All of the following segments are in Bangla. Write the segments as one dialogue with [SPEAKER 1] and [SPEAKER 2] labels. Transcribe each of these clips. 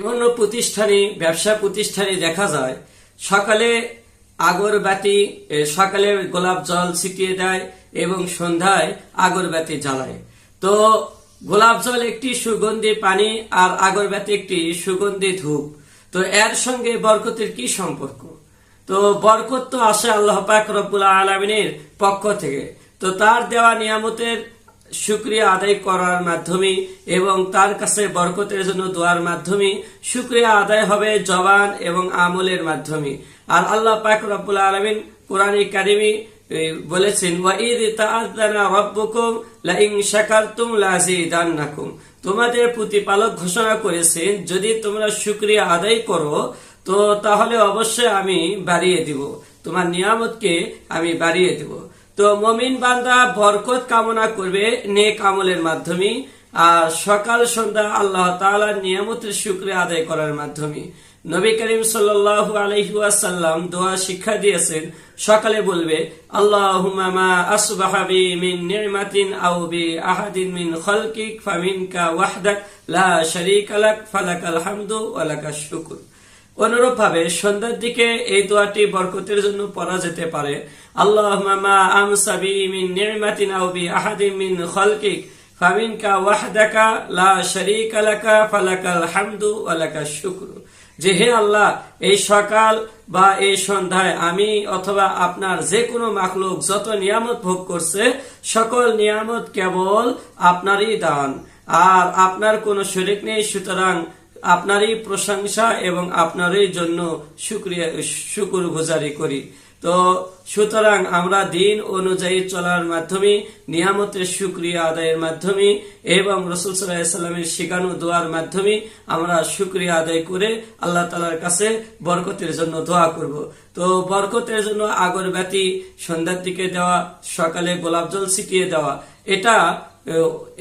[SPEAKER 1] বিভিন্ন প্রতিষ্ঠানে, ব্যবসা প্রতিষ্ঠানে দেখা যায়, সকালে আগরবাতি সকালে গোলাপ জল ছিটিয়ে দেয় এবং সন্ধ্যায় আগরবাতি জ্বালায়। তো গোলাপ জল একটি সুগন্ধি পানি আর আগরবাতি একটি সুগন্ধি ধূপ। তো এর সঙ্গে বরকতের কি সম্পর্ক? তো বরকত তো আসে আল্লাহ পাক রব্বুল আলমিনের পক্ষ থেকে। তো তার দেওয়া নিয়ামতের শুক্রিয়া আদায় করার মাধ্যমে এবং তার কাছে বরকতের জন্য দোয়ার মাধ্যমে শুক্রিয়া আদায় হবে জবান এবং আমলের মাধ্যমে। আর আল্লাহ পাক রব্বুল আলমিন কোরআনী কারিমি বলেছেন তোমাদের প্রতিপালক ঘোষণা করেছেন, যদি তোমরা শুক্রিয়া আদায় করো, তো তাহলে অবশ্যই আমি বাড়িয়ে দিব। তোমার নিয়ামতকে আমি বাড়িয়ে দিব। তো মমিন বান্দা বরকত কামনা করবে নেক আমলের মাধ্যমে, আর সকাল সন্ধ্যা আল্লাহ তাআলার নিয়ামতের শুক্রিয়া আদায় করার মাধ্যমে। নবী করিম সাল্লাল্লাহু আলাইহি ওয়াসাল্লাম দোয়া শিক্ষা দিয়েছেন, সকালে বলবে, আল্লাহুম্মা মা আসবাহা নি'মাতিন আও বি আহাদিন খালকিক, ফামিনকা ওয়াহদাক লা শারীকা লাক, ফালাকাল হামদু ওয়া লাকাশ শুকর। অনুরূপ ভাবে সন্ধ্যার দিকে এই দোয়াটি বরকতের জন্য পড়া যেতে পারে। আল্লাহ যে হে আল্লাহ, এই সকাল বা এই সন্ধ্যায় আমি অথবা আপনার যে কোনো মাখলুক যত নিয়ামত ভোগ করছে, সকল নিয়ামত কেবল আপনারই দান। আর আপনার কোনো শরিক নেই, সুতরাং আপনারই প্রশংসা এবং আপনারই জন্য শুক্রিয়া, শুকুর গুজারি করি। তো সুতরাং আমরা দিন অনুযায়ী চলার মাধ্যমে, নিয়ামতের সুক্রিয়া আদায়ের মাধ্যমে এবং রসুল সাল্লামের শিখানো দোয়ার মাধ্যমে আমরা সুক্রিয়া আদায় করে আল্লাহ তালার কাছে বরকতের জন্য দোয়া করব। তো বরকতের জন্য আগরবাতি, সন্ধ্যার দিকে দেওয়া, সকালে গোলাপ জল ছিটিয়ে দেওয়া, এটা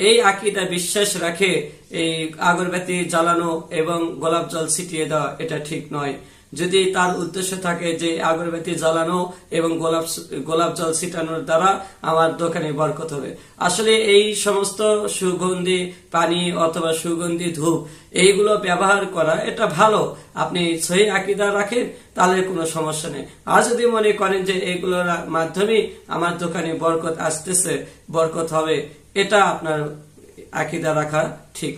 [SPEAKER 1] এই আকিদা বিশ্বাস রাখে, এই আগরবাতি জ্বালানো এবং গোলাপ জল ছিটিয়ে দেওয়া, এটা ঠিক নয়। যদি তার উদ্দেশ্য থাকে যে আগরবাতি জ্বালানো এবং গোলাপ গোলাপ জল ছিটানোর দ্বারা আমার দোকানে বরকত হবে। আসলে এই সমস্ত সুগন্ধি, পানি অথবা সুগন্ধি ধূপ, এইগুলো ব্যবহার করা এটা ভালো। আপনি সহি আকিদা রাখেন, তাহলে কোনো সমস্যা নেই। আর যদি মনে করেন যে এইগুলোর মাধ্যমে আমার দোকানে বরকত আসতেছে, বরকত হবে, এটা আপনার আকিদা রাখা ঠিক।